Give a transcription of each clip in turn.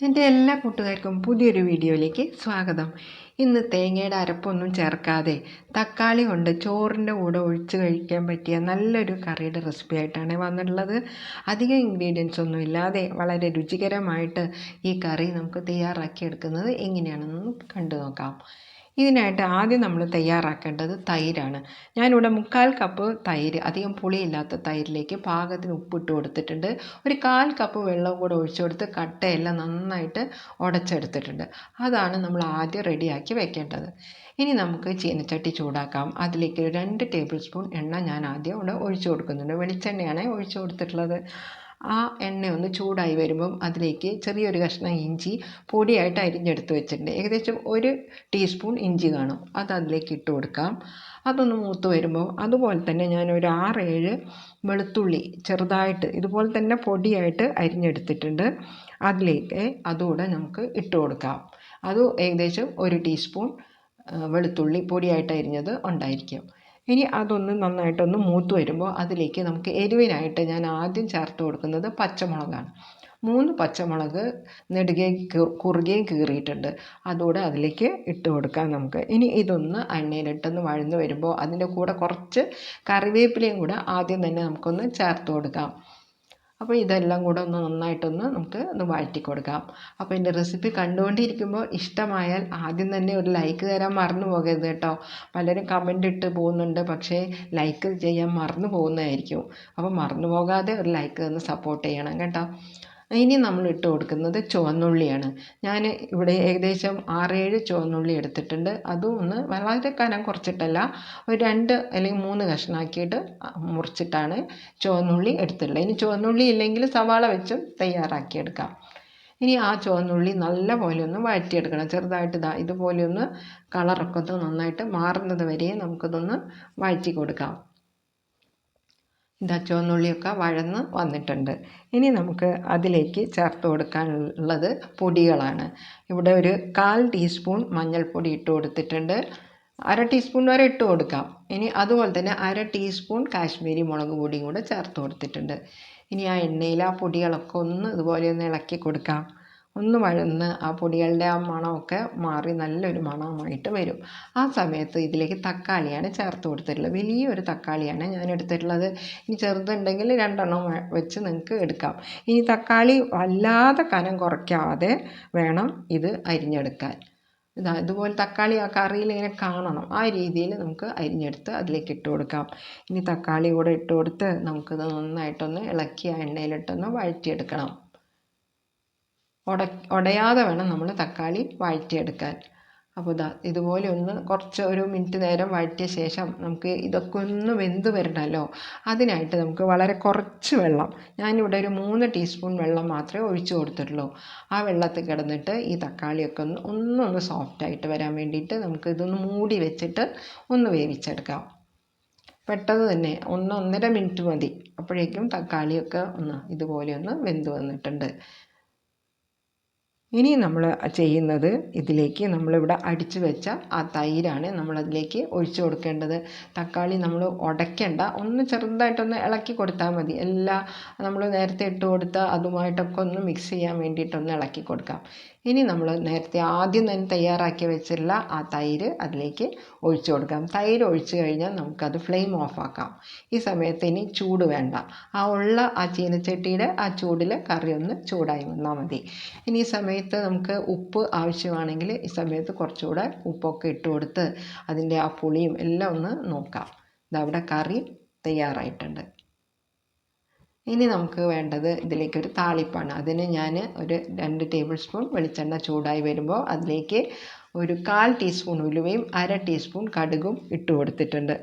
എന്റെ എല്ലാ കൂട്ടുകാർക്കും പുതിയൊരു വീഡിയോയിലേക്ക് സ്വാഗതം. ഇന്ന് തേങ്ങയുടെ അരപ്പൊന്നും ചേർക്കാതെ തക്കാളി കൊണ്ട് ചോറിന്റെ കൂടെ ഒഴിച്ച് കഴിക്കാൻ പറ്റിയ നല്ലൊരു കറിയുടെ റെസിപ്പി ആയിട്ടാണ് വന്നിട്ടുള്ളത്. അധികം ഇൻഗ്രീഡിയൻസ് ഒന്നും ഇല്ലാതെ വളരെ രുചികരമായിട്ട് ഈ കറി നമുക്ക് തയ്യാറാക്കി എടുക്കുന്നത് എങ്ങനെയാണെന്ന് കണ്ടു നോക്കാം. ഇതിനായിട്ട് ആദ്യം നമ്മൾ തയ്യാറാക്കേണ്ടത് തൈരാണ്. ഞാനിവിടെ മുക്കാൽ കപ്പ് തൈര് അധികം പുളിയില്ലാത്ത തൈരിലേക്ക് പാകത്തിന് ഉപ്പിട്ട് കൊടുത്തിട്ടുണ്ട്. ഒരു കാൽ കപ്പ് വെള്ളം കൂടെ ഒഴിച്ചു കൊടുത്ത് കട്ടയെല്ലാം നന്നായിട്ട് ഉടച്ചെടുത്തിട്ടുണ്ട്. അതാണ് നമ്മൾ ആദ്യം റെഡിയാക്കി വെക്കേണ്ടത്. ഇനി നമുക്ക് ചീനച്ചട്ടി ചൂടാക്കാം. അതിലേക്ക് രണ്ട് ടേബിൾ സ്പൂൺ എണ്ണ ഞാൻ ആദ്യം ഇവിടെ ഒഴിച്ചു കൊടുക്കുന്നുണ്ട്. വെളിച്ചെണ്ണയാണ് ഒഴിച്ചു കൊടുത്തിട്ടുള്ളത്. ആ എണ്ണ ഒന്ന് ചൂടായി വരുമ്പം അതിലേക്ക് ചെറിയൊരു കഷ്ണം ഇഞ്ചി പൊടിയായിട്ട് അരിഞ്ഞെടുത്ത് വെച്ചിട്ടുണ്ട്. ഏകദേശം ഒരു ടീസ്പൂൺ ഇഞ്ചി കാണും. അത് അതിലേക്ക് ഇട്ട് കൊടുക്കാം. അതൊന്ന് മൂത്ത് വരുമ്പോൾ അതുപോലെ തന്നെ ഞാൻ ഒരു ആറ് ഏഴ് വെളുത്തുള്ളി ചെറുതായിട്ട് ഇതുപോലെ തന്നെ പൊടിയായിട്ട് അരിഞ്ഞെടുത്തിട്ടുണ്ട്. അതിലേക്ക് അതുകൂടെ നമുക്ക് ഇട്ട് കൊടുക്കാം. അത് ഏകദേശം ഒരു ടീസ്പൂൺ വെളുത്തുള്ളി പൊടിയായിട്ട് അരിഞ്ഞത് ഉണ്ടായിരിക്കും. ഇനി അതൊന്ന് നന്നായിട്ടൊന്ന് മൂത്ത് വരുമ്പോൾ അതിലേക്ക് നമുക്ക് എരിവിനായിട്ട് ഞാൻ ആദ്യം ചേർത്ത് കൊടുക്കുന്നത് പച്ചമുളകാണ്. മൂന്ന് പച്ചമുളക് നെടുകയും കുറുകയും കീറിയിട്ടുണ്ട്. അതുകൂടെ അതിലേക്ക് ഇട്ട് കൊടുക്കാം നമുക്ക്. ഇനി ഇതൊന്ന് എണ്ണയിലിട്ടൊന്ന് വഴന്ന് വരുമ്പോൾ അതിന്റെ കൂടെ കുറച്ച് കറിവേപ്പിലയും കൂടെ ആദ്യം തന്നെ നമുക്കൊന്ന് ചേർത്ത് കൊടുക്കാം. അപ്പോൾ ഇതെല്ലാം കൂടെ ഒന്ന് നന്നായിട്ടൊന്ന് നമുക്ക് ഒന്ന് വഴറ്റി കൊടുക്കാം. അപ്പോൾ എന്റെ റെസിപ്പി കണ്ടുകൊണ്ടിരിക്കുമ്പോൾ ഇഷ്ടമായാൽ ആദ്യം തന്നെ ഒരു ലൈക്ക് തരാൻ മറന്നു പോകരുത് കേട്ടോ. പലരും കമന്റ് ഇട്ട് പോകുന്നുണ്ട് പക്ഷേ ലൈക്ക് ചെയ്യാൻ മറന്നു പോകുന്നതായിരിക്കും. അപ്പോൾ മറന്നു പോകാതെ ഒരു ലൈക്ക് തന്ന് സപ്പോർട്ട് ചെയ്യണം കേട്ടോ. ഇനി നമ്മൾ ഇട്ട് കൊടുക്കുന്നത് ചുവന്നുള്ളിയാണ്. ഞാൻ ഇവിടെ ഏകദേശം ആറേഴ് ചുവന്നുള്ളി എടുത്തിട്ടുണ്ട്. അതും ഒന്ന് വളരെ കനം കുറച്ചിട്ടല്ല ഒരു രണ്ട് അല്ലെങ്കിൽ മൂന്ന് കഷ്ണാക്കിയിട്ട് മുറിച്ചിട്ടാണ് ചുവന്നുള്ളി എടുത്തിട്ടുള്ളത്. ഇനി ചുവന്നുള്ളി ഇല്ലെങ്കിൽ സവാള വെച്ചും തയ്യാറാക്കിയെടുക്കാം ഇനി ആ ചുവന്നുള്ളി നല്ല പോലെ ഒന്ന് വഴറ്റിയെടുക്കണം. ചെറുതായിട്ട് ഇതാ ഇതുപോലെ ഒന്ന് കളറൊക്കെ ഒന്ന് നന്നായിട്ട് മാറുന്നത് വരെ നമുക്കിതൊന്ന് വഴറ്റി കൊടുക്കാം. ഇതാ ചുവന്നുള്ളിയൊക്കെ വഴന്ന് വന്നിട്ടുണ്ട്. ഇനി നമുക്ക് അതിലേക്ക് ചേർത്ത് കൊടുക്കാനുള്ളത് പൊടികളാണ്. ഇവിടെ ഒരു കാൽ ടീസ്പൂൺ മഞ്ഞൾപ്പൊടി ഇട്ട് കൊടുത്തിട്ടുണ്ട്. അര ടീസ്പൂൺ വരെ ഇട്ട് കൊടുക്കാം. ഇനി അതുപോലെ തന്നെ അര ടീസ്പൂൺ കാശ്മീരി മുളക് പൊടിയും കൂടെ ചേർത്ത് കൊടുത്തിട്ടുണ്ട്. ഇനി ആ എണ്ണയിൽ ആ പൊടികളൊക്കെ ഒന്ന് ഇതുപോലെ ഒന്ന് ഇളക്കി കൊടുക്കാം. ഒന്ന് വഴന്ന് ആ പൊടികളുടെ ആ മണമൊക്കെ മാറി നല്ലൊരു മണമായിട്ട് വരും. ആ സമയത്ത് ഇതിലേക്ക് തക്കാളിയാണ് ചേർത്ത് കൊടുത്തിട്ടുള്ളത്. വലിയൊരു തക്കാളിയാണ് ഞാൻ എടുത്തിട്ടുള്ളത്. ഇനി ചെറുതുണ്ടെങ്കിൽ രണ്ടെണ്ണം വെച്ച് നിങ്ങൾക്ക് എടുക്കാം. ഇനി തക്കാളി വല്ലാതെ കനം കുറയ്ക്കാതെ വേണം ഇത് അരിഞ്ഞെടുക്കാൻ. ഇതാ ഇതുപോലെ തക്കാളി ആ കറിയിൽ ഇങ്ങനെ കാണണം. ആ രീതിയിൽ നമുക്ക് അരിഞ്ഞെടുത്ത് അതിലേക്ക് ഇട്ട് കൊടുക്കാം. ഇനി തക്കാളി കൂടെ ഇട്ട് കൊടുത്ത് നമുക്കിത് നന്നായിട്ടൊന്ന് ഇളക്കി ആ എണ്ണയിലിട്ടൊന്ന് വഴറ്റിയെടുക്കണം. ഉട ഉടയാതെ വേണം നമ്മൾ തക്കാളി വഴറ്റിയെടുക്കാൻ. അപ്പോൾ ഇതാ ഇതുപോലെ ഒന്ന് കുറച്ച് ഒരു മിനിറ്റ് നേരം വഴറ്റിയ ശേഷം നമുക്ക് ഇതൊക്കെ ഒന്ന് വെന്ത് വരണമല്ലോ അതിനായിട്ട് നമുക്ക് വളരെ കുറച്ച് വെള്ളം ഞാനിവിടെ ഒരു മൂന്ന് ടീസ്പൂൺ വെള്ളം മാത്രമേ ഒഴിച്ചു കൊടുത്തിട്ടുള്ളൂ. ആ വെള്ളത്തിൽ കിടന്നിട്ട് ഈ തക്കാളിയൊക്കെ ഒന്ന് ഒന്നൊന്ന് സോഫ്റ്റായിട്ട് വരാൻ വേണ്ടിയിട്ട് നമുക്ക് ഇതൊന്ന് മൂടി വെച്ചിട്ട് ഒന്ന് വേവിച്ചെടുക്കാം. പെട്ടെന്ന് തന്നെ ഒന്ന് ഒന്നര മിനിറ്റ് മതി. അപ്പോഴേക്കും തക്കാളിയൊക്കെ ഒന്ന് ഇതുപോലെ ഒന്ന് വെന്ത് വന്നിട്ടുണ്ട്. ഇനി നമ്മൾ ചെയ്യുന്നത് ഇതിലേക്ക് നമ്മളിവിടെ അടിച്ചു വെച്ച ആ തൈരാണ് നമ്മളതിലേക്ക് ഒഴിച്ചു കൊടുക്കേണ്ടത്. തക്കാളി നമ്മൾ ഉടയ്ക്കേണ്ട. ഒന്ന് ചെറുതായിട്ടൊന്ന് ഇളക്കി കൊടുത്താൽ മതി. എല്ലാ നമ്മൾ നേരത്തെ ഇട്ട് കൊടുത്ത അതുമായിട്ടൊക്കെ ഒന്ന് മിക്സ് ചെയ്യാൻ വേണ്ടിയിട്ടൊന്ന് ഇളക്കി കൊടുക്കാം. ഇനി നമ്മൾ നേരത്തെ ആദ്യം തന്നെ തയ്യാറാക്കി വെച്ചിട്ടുള്ള ആ തൈര് അതിലേക്ക് ഒഴിച്ചു കൊടുക്കാം. തൈര് ഒഴിച്ചു കഴിഞ്ഞാൽ നമുക്കത് ഫ്ലെയിം ഓഫാക്കാം ഈ സമയത്ത് ഇനി ചൂട് വേണ്ട. ആ ഉള്ള ആ ചീനച്ചട്ടിയുടെ ആ ചൂടിൽ കറി ഒന്ന് ചൂടായി വന്നാൽ മതി. ഇനി ഈ സമയത്ത് നമുക്ക് ഉപ്പ് ആവശ്യമാണെങ്കിൽ ഈ സമയത്ത് കുറച്ചുകൂടെ ഉപ്പൊക്കെ ഇട്ട് കൊടുത്ത് അതിന്റെ ആ പുളിയും എല്ലാം ഒന്ന് നോക്കാം. ഇതവിടെ കറി തയ്യാറായിട്ടുണ്ട്. ഇനി നമുക്ക് വേണ്ടത് ഇതിലേക്കൊരു താളിപ്പാണ്. അതിന് ഞാൻ ഒരു രണ്ട് ടേബിൾ സ്പൂൺ വെളിച്ചെണ്ണ ചൂടായി വരുമ്പോൾ അതിലേക്ക് ഒരു കാൽ ടീസ്പൂൺ ഉലുവയും അര ടീസ്പൂൺ കടുകും ഇട്ട് കൊടുത്തിട്ടുണ്ട്.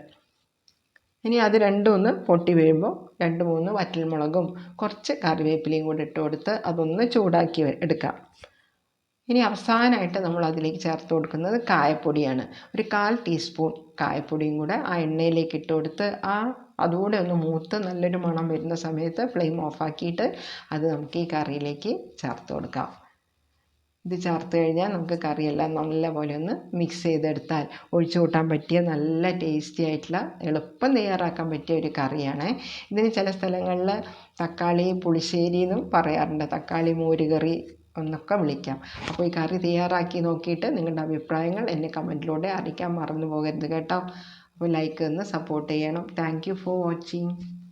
ഇനി അത് രണ്ടും ഒന്ന് പൊട്ടി വരുമ്പോൾ രണ്ട് മൂന്ന് വറ്റൽമുളകും കുറച്ച് കറിവേപ്പിലയും കൂടി ഇട്ട് കൊടുത്ത് അതൊന്ന് ചൂടാക്കി എടുക്കാം. ഇനി അവസാനമായിട്ട് നമ്മൾ അതിലേക്ക് ചേർത്ത് കൊടുക്കുന്നത് കായപ്പൊടിയാണ്. ഒരു കാൽ ടീസ്പൂൺ കായപ്പൊടിയും കൂടെ ആ എണ്ണയിലേക്ക് ഇട്ട് കൊടുത്ത് ആ അതുകൂടെ ഒന്ന് മൂത്ത് നല്ലൊരു മണം വരുന്ന സമയത്ത് ഫ്ലെയിം ഓഫാക്കിയിട്ട് അത് നമുക്ക് ഈ കറിയിലേക്ക് ചേർത്ത് കൊടുക്കാം. ഇത് ചേർത്ത് കഴിഞ്ഞാൽ നമുക്ക് കറിയെല്ലാം നല്ലപോലെ ഒന്ന് മിക്സ് ചെയ്തെടുത്താൽ ഒഴിച്ചു കൂട്ടാൻ പറ്റിയ നല്ല ടേസ്റ്റി ആയിട്ടുള്ള എളുപ്പം തയ്യാറാക്കാൻ പറ്റിയ ഒരു കറിയാണ്. ഇതിന് ചില സ്ഥലങ്ങളിൽ തക്കാളി പുളിശ്ശേരി എന്നും പറയാറുണ്ട്. തക്കാളി മോര് കറി എന്നൊക്കെ വിളിക്കാം. അപ്പോൾ ഈ കറി തയ്യാറാക്കി നോക്കിയിട്ട് നിങ്ങളുടെ അഭിപ്രായങ്ങൾ എന്നെ കമന്റിലൂടെ അറിയിക്കാൻ മറന്നു പോകരുത് കേട്ടോ. ലൈക്ക് തന്ന് സപ്പോർട്ട് ചെയ്യണം. Thank for watching